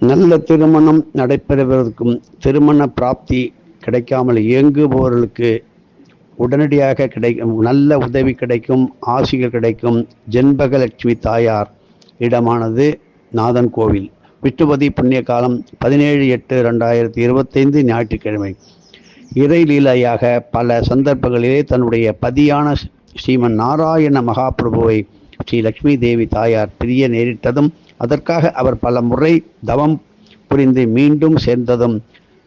நல்ல திருமணம் நடைபெறுவதற்கும் திருமண பிராப்தி கிடைக்காமல் இயங்குபவர்களுக்கு உடனடியாக கிடைக்கும் நல்ல உதவி கிடைக்கும் ஆசிகள் கிடைக்கும். ஜென்பகலட்சுமி தாயார் இடமானது நாதன் கோவில். விட்டுபதி புண்ணிய காலம் பதினேழு எட்டு ரெண்டாயிரத்தி இருபத்தைந்து ஞாயிற்றுக்கிழமை. இறை லீலையாக பல சந்தர்ப்பங்களிலே தன்னுடைய பதியான ஸ்ரீமன் நாராயண மகாபிரபுவை ஸ்ரீ லக்ஷ்மி தேவி தாயார் பிரிய நேரிட்டதும் அதற்காக அவர் பல முறை தவம் புரிந்து மீண்டும் சேர்ந்ததும்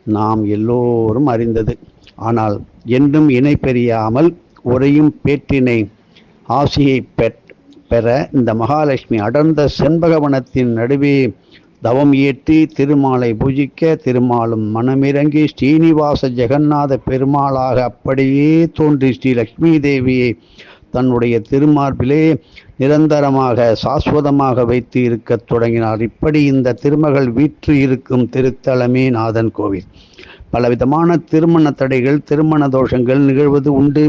நாம் எல்லோரும் அறிந்தது. ஆனால் என்றும் இணை பெரியாமல் உரையும் பேற்றினை ஆசியை பெற் பெற இந்த மகாலட்சுமி அடர்ந்த செண்பகவனத்தின் நடுவே தவம் இயற்றி திருமாலை பூஜிக்க திருமாலும் மனமிறங்கி ஸ்ரீனிவாச ஜெகநாத பெருமாளாக அப்படியே தோன்றி ஸ்ரீ லக்ஷ்மி தேவியை தன்னுடைய திருமார்பிலே நிரந்தரமாக சாஸ்வதமாக வைத்து இருக்கத் தொடங்கினார். இப்படி இந்த திருமகள் வீற்று இருக்கும் திருத்தலமே நாதன் கோவில். பலவிதமான திருமண தடைகள் திருமண தோஷங்கள் நிகழ்வது உண்டு.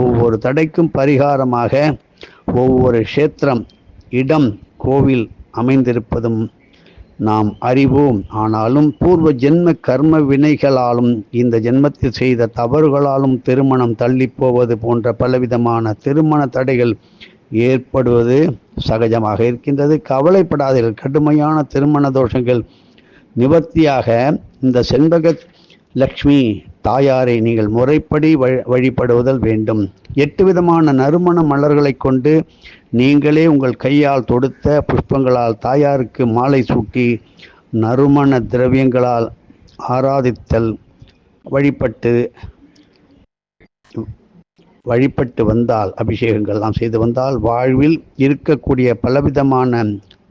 ஒவ்வொரு தடைக்கும் பரிகாரமாக ஒவ்வொரு க்ஷேத்திரம் இடம் கோவில் அமைந்திருப்பதும் நாம் அறிவோம். ஆனாலும் பூர்வ ஜென்ம கர்ம வினைகளாலும் இந்த ஜென்மத்தில் செய்த தவறுகளாலும் திருமணம் தள்ளிப்போவது போன்ற பலவிதமான திருமண தடைகள் ஏற்படுவது சகஜமாக இருக்கின்றது. கவலைப்படாதீர்கள். கடுமையான திருமண தோஷங்கள் நிவர்த்தியாக இந்த செண்பக லக்ஷ்மி தாயாரை நீங்கள் முறைப்படி வழிபடுவதல் வேண்டும். எட்டு விதமான நறுமண மலர்களை கொண்டு நீங்களே உங்கள் கையால் தொடுத்த புஷ்பங்களால் தாயாருக்கு மாலை சூட்டி நறுமண திரவியங்களால் ஆராதித்தல் வழிபட்டு வழிபட்டு வந்தால் அபிஷேகங்கள்லாம் செய்து வந்தால் வாழ்வில் இருக்கக்கூடிய பலவிதமான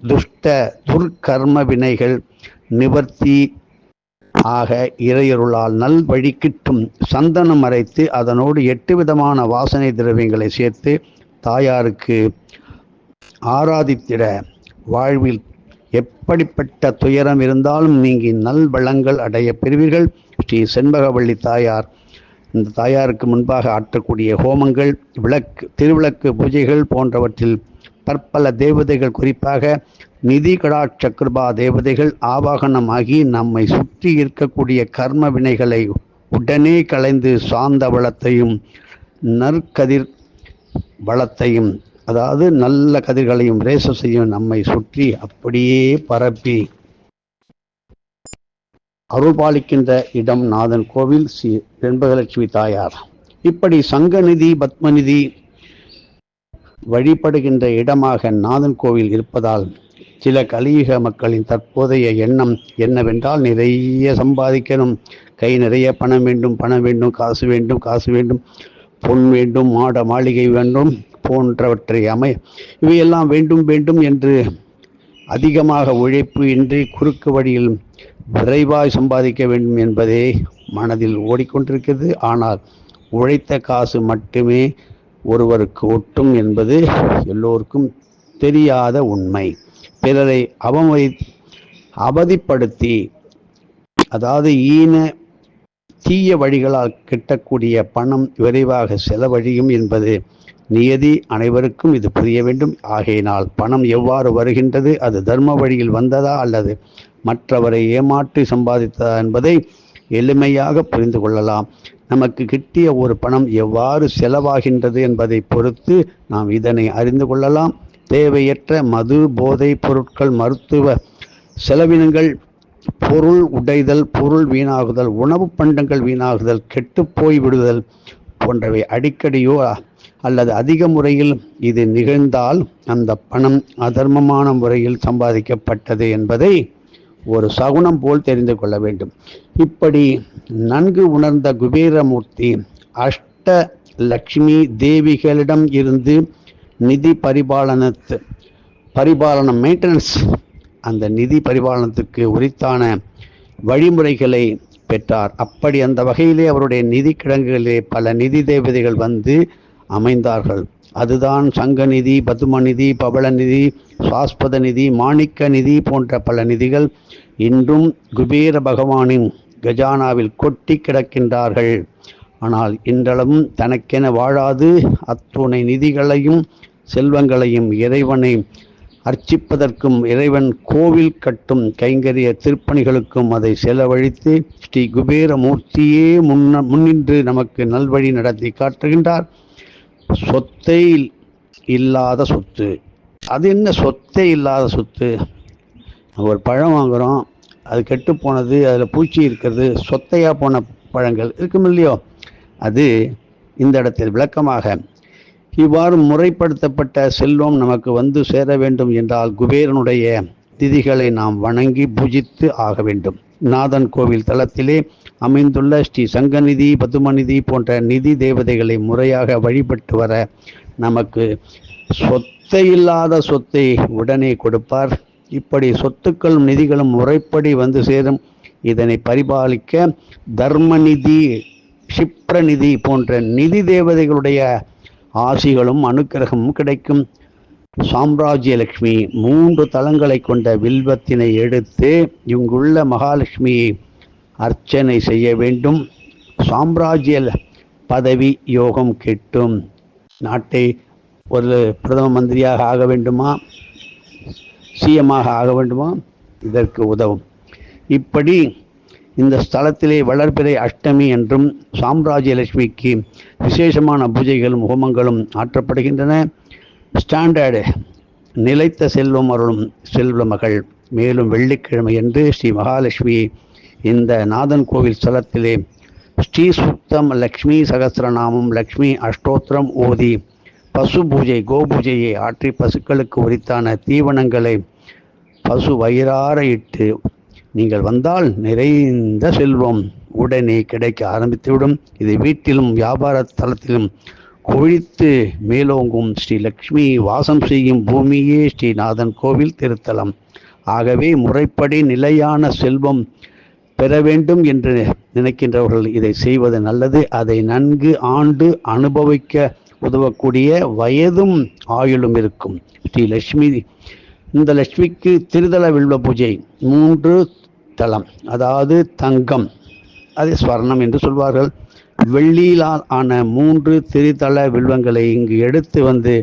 துஷ்ட துர்க்கர்ம வினைகள் நிவர்த்தி ஆக இறையருளால் நல் வழி கிட்டும் சந்தனம் அரைத்து அதனோடு எட்டு விதமான வாசனை திரவியங்களை சேர்த்து தாயாருக்கு ஆராதித்திட வாழ்வில் எப்படிப்பட்ட துயரம் இருந்தாலும் நீங்கி நல் வளங்கள் அடைய பெறுவீர்கள். ஸ்ரீ செண்பகவள்ளி தாயார் இந்த தாயாருக்கு முன்பாக ஆற்றக்கூடிய ஹோமங்கள் விளக்கு திருவிளக்கு பூஜைகள் போன்றவற்றில் பற்பல தேவதைகள் குறிப்பாக நிதி கடாட்ச கிருபா தேவதைகள் ஆவாகனமாகி நம்மை சுற்றி இருக்கக்கூடிய கர்ம வினைகளை உடனே களைந்து சாந்த வளத்தையும் நற்கதிர் வளத்தையும் அதாவது நல்ல கதிர்களையும் ரேசஸையும் நம்மை சுற்றி அப்படியே பரப்பி அருள்பாலிக்கின்ற இடம் நாதன் கோவில் ஸ்ரீ வெண்பகலட்சுமி தாயார். இப்படி சங்கநிதி பத்மநிதி வழிபடுகின்ற இடமாக நாதன் கோவில் இருப்பதால் சில கலியுக மக்களின் தற்போதைய எண்ணம் என்னவென்றால் நிறைய சம்பாதிக்கணும். கை நிறைய பணம் வேண்டும் பணம் வேண்டும் காசு வேண்டும் காசு வேண்டும் பொன் வேண்டும் மாட மாளிகை வேண்டும் போன்றவற்றை அமை இவையெல்லாம் வேண்டும் வேண்டும் என்று அதிகமாக உழைப்பு இன்றி குறுக்கு வழியில் விரைவாய் சம்பாதிக்க வேண்டும் என்பதே மனதில் ஓடிக்கொண்டிருக்கிறது. ஆனால் உழைத்த காசு மட்டுமே ஒருவருக்கு ஒட்டும் என்பது எல்லோருக்கும் தெரியாத உண்மை. பிறரை அவமதி அவதிப்படுத்தி அதாவது ஈன தீய வழிகளால் கிட்டக்கூடிய பணம் விரைவாக செலவழியும் என்பது நியதி அனைவருக்கும் இது புரிய வேண்டும். ஆகையினால் பணம் எவ்வாறு வருகின்றது? அது தர்ம வழியில் வந்ததா அல்லது மற்றவரை ஏமாற்றி சம்பாதித்ததா என்பதை எளிமையாக புரிந்து கொள்ளலாம். நமக்கு கிட்டிய ஒரு பணம் எவ்வாறு செலவாகின்றது என்பதை பொறுத்து நாம் இதனை அறிந்து கொள்ளலாம். தேவையற்ற மது போதைப் பொருட்கள் மருத்துவ செலவினங்கள் பொருள் உடைதல் பொருள் வீணாகுதல் உணவு பண்டங்கள் வீணாகுதல் கெட்டுப்போய் விடுதல் போன்றவை அடிக்கடியோ அல்லது அதிக முறையில் இது நிகழ்ந்தால் அந்த பணம் அதர்மமான முறையில் சம்பாதிக்கப்பட்டது என்பதை ஒரு சகுனம் போல் தெரிந்து கொள்ள வேண்டும். இப்படி நன்கு உணர்ந்த குபேரமூர்த்தி அஷ்ட லக்ஷ்மி தேவிகளிடம் இருந்து நிதி பரிபாலனத்து பரிபாலனம் மெயின்டெனன்ஸ் அந்த நிதி பரிபாலனத்துக்கு உரித்தான வழிமுறைகளை பெற்றார். அப்படி அந்த வகையிலே அவருடைய நிதி கிடங்குகளிலே பல நிதி தேவதைகள் வந்து அமைந்தார்கள். அதுதான் சங்க நிதி பதும நிதி பவள நிதி சாஸ்பத நிதி மாணிக்க நிதி போன்ற பல நிதிகள் இன்றும் குபேர பகவானின் கஜானாவில் கொட்டி கிடக்கின்றார்கள். ஆனால் இன்றளவும் தனக்கென வாழாது அத்துணை நிதிகளையும் செல்வங்களையும் இறைவனை அர்ச்சிப்பதற்கும் இறைவன் கோவில் கட்டும் கைங்கரிய திருப்பணிகளுக்கும் அதை செலவழித்து ஸ்ரீ குபேரமூர்த்தியே முன்ன முன்னின்று நமக்கு நல்வழி நடத்தி காட்டுகின்றார். சொத்தை இல்லாத சொத்து. அது என்ன சொத்தே இல்லாத சொத்து? ஒரு பழம் வாங்குகிறோம் அது கெட்டு போனது அதில் பூச்சி இருக்கிறது சொத்தையாக போன பழங்கள் இருக்கும் இல்லையோ? அது இந்த இடத்தில் விளக்கமாக இவ்வாறு முறைப்படுத்தப்பட்ட செல்வம் நமக்கு வந்து சேர வேண்டும் என்றால் குபேரனுடைய திதிகளை நாம் வணங்கி பூஜித்து ஆக வேண்டும். நாதன் கோவில் தளத்திலே அமைந்துள்ள ஸ்ரீ சங்கநிதி பதுமநிதி போன்ற நிதி தேவதைகளை முறையாக வழிபட்டு வர நமக்கு சொத்தை இல்லாத சொத்தை உடனே கொடுப்பார். இப்படி சொத்துக்களும் நிதிகளும் முறைப்படி வந்து சேரும். இதனை பரிபாலிக்க தர்மநிதி நிதி போன்ற நிதி தேவதைகளுடைய ஆசிகளும் அனுக்கிரகமும் கிடைக்கும். சாம்ராஜ்யலட்சுமி மூன்று தலங்களை கொண்ட வில்வத்தினை எடுத்து இங்குள்ள மகாலட்சுமியை அர்ச்சனை செய்ய வேண்டும். சாம்ராஜ்ய பதவி யோகம் கெட்டும். நாட்டை ஒரு பிரதம மந்திரியாக ஆக வேண்டுமா? சிஎமாக ஆக வேண்டுமா? இதற்கு உதவும். இப்படி இந்த ஸ்தலத்திலே வளர்பிறை அஷ்டமி என்றும் சாம்ராஜ்ய லட்சுமிக்கு விசேஷமான பூஜைகளும் ஹோமங்களும் ஆற்றப்படுகின்றன. ஸ்டாண்டர்டு நிலைத்த செல்வம் அருளும் செல்வ மகள் மேலும் வெள்ளிக்கிழமை என்று ஸ்ரீ மகாலட்சுமி இந்த நாதன் கோவில் ஸ்தலத்திலே ஸ்ரீ சுத்தம் லக்ஷ்மி சகசிரநாமம் லக்ஷ்மி அஷ்டோத்திரம் ஓதி பசு பூஜை கோபூஜையை ஆற்றி பசுக்களுக்கு உரித்தான தீவனங்களை பசு வயிறார இட்டு நீங்கள் வந்தால் நிறைந்த செல்வம் உடனே கிடைக்க ஆரம்பித்துவிடும். இது வீட்டிலும் வியாபார தளத்திலும் கொழித்து மேலோங்கும் ஸ்ரீ லக்ஷ்மி வாசம் செய்யும் பூமியே ஸ்ரீநாதன் கோவில் திருத்தலம். ஆகவே முறைப்படி நிலையான செல்வம் பெற வேண்டும் என்று நினைக்கின்றவர்கள் இதை செய்வது நல்லது. அதை நன்கு ஆண்டு அனுபவிக்க உதவக்கூடிய வயதும் ஆயுளும் இருக்கும். ஸ்ரீ லட்சுமி இந்த லட்சுமிக்கு திருதல வில்வ பூஜை மூன்று தலம் அதாவது தங்கம். அது ஸ்வர்ணம் என்று சொல்வார்கள். வெள்ளியிலால் ஆன மூன்று திருத்தல வில்வங்களை இங்கு எடுத்து வந்து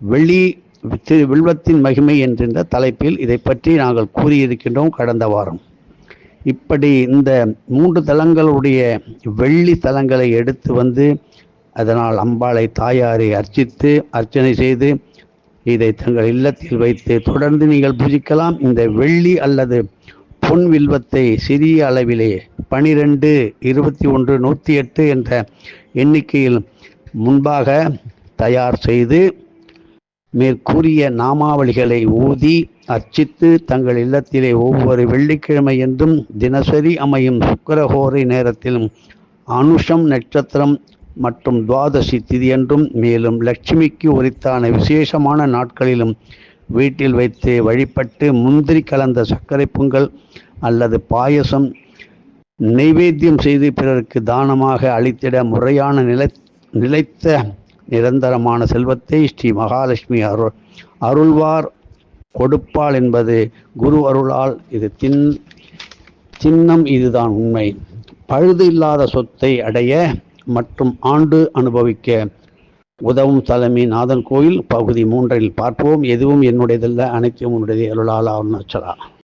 வெள்ளி திரு வில்வத்தின் மகிமை என்கின்ற தலைப்பில் இதை பற்றி நாங்கள் கூறியிருக்கின்றோம் கடந்த வாரம். இப்படி இந்த மூன்று தலங்களுடைய வெள்ளி தலங்களை எடுத்து வந்து அதனால் அம்பாளை தாயாரை அர்ச்சித்து அர்ச்சனை செய்து இதை தங்கள் இல்லத்தில் வைத்து தொடர்ந்து நீங்கள் பூஜிக்கலாம். இந்த வெள்ளி அல்லது பொன் வில்வத்தை சிறிய அளவிலே பனிரெண்டு இருபத்தி ஒன்று நூற்றி எட்டு என்ற எண்ணிக்கையில் முன்பாக தயார் செய்து மேற்கூறிய நாமாவளிகளை ஊதி அர்ச்சித்து தங்கள் இல்லத்திலே ஒவ்வொரு வெள்ளிக்கிழமை என்றும் தினசரி அமையும் சுக்கரஹோரை நேரத்திலும் அனுஷம் நட்சத்திரம் மற்றும் துவாதசி திதியன்றும் மேலும் லட்சுமிக்கு உரித்தான விசேஷமான நாட்களிலும் வீட்டில் வைத்து வழிபட்டு முந்திரி கலந்த சர்க்கரை பொங்கல் அல்லது பாயசம் நைவேத்தியம் செய்து பிறருக்கு தானமாக அளித்திட முறையான நிலை நிலைத்த நிரந்தரமான செல்வத்தை ஸ்ரீ மகாலட்சுமி அருள் அருள்வார் கொடுப்பாள் என்பது குரு அருளால் இது தின் சின்னம் இதுதான் உண்மை. பழுது இல்லாத சொத்தை அடைய மற்றும் ஆண்டு அனுபவிக்க. உதவும் தலைமை நாதன் கோயில் பகுதி மூன்றில் பார்ப்போம். எதுவும் என்னுடையதல்ல அனைத்தும் உன்னுடைய அருளால் அருணாச்சலா.